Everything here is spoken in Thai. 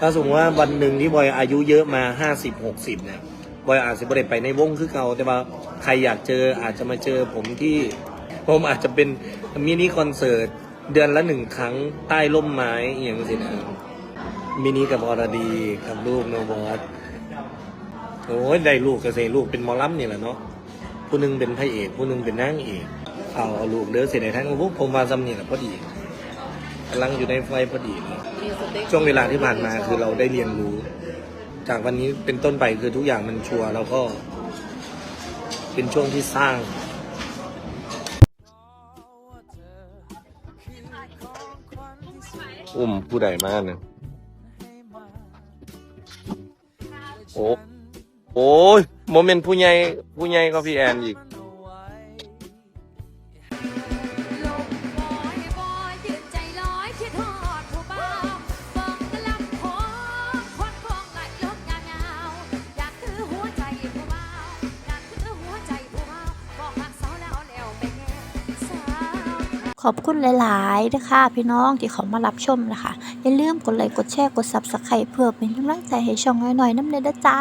ถ้าสมมติว่าวันหนึ่งที่บอยอายุเยอะมาห้าสิบหกสิบเนี่ยบอยอาจจะไม่ไปในวงคือเก่าแต่ว่าใครอยากเจออาจจะมาเจอผมที่ผมอาจจะเป็นมินิคอนเสิร์ตเดือนละหนึ่งครั้งใต้ร่มไม้อย่างสินะมินิกับอรดีกับลูกโนบอสโอ้ยได้ลูกกเกษลูกเป็นมอลำนี่แหละเนาะผู้หนึงเป็นพระเอกผู้หนึงเป็นนางเอกเอาเอาลูกเด้อเสียในทั้งพวกผมวาซ้ำนี่แหละพอดี กำลังอยู่ในไฟพอดีเลยมีสเต็กช่วงเวลาที่ผ่านมาคือเราได้เรียนรู้ จากวันนี้เป็นต้นไปคือทุกอย่างมันชัวร์แล้วก็ เป็นช่วงที่สร้าง อุ้มผู้ใดมากเนี่ยโอ้โอ้ยโมเมนต์ผู้ใหญ่ผู้ใหญ่ก็พี่แอนอีก อบคุณหลายๆนะคะพี่น้องที่เขามารับชมนะคะ อย่าลืมกดไลค์กดแชร์กดซับสไครต์เพื่อเป็นกำลังใจให้ช่องน้อยๆน้ำเนยเด้อจ้า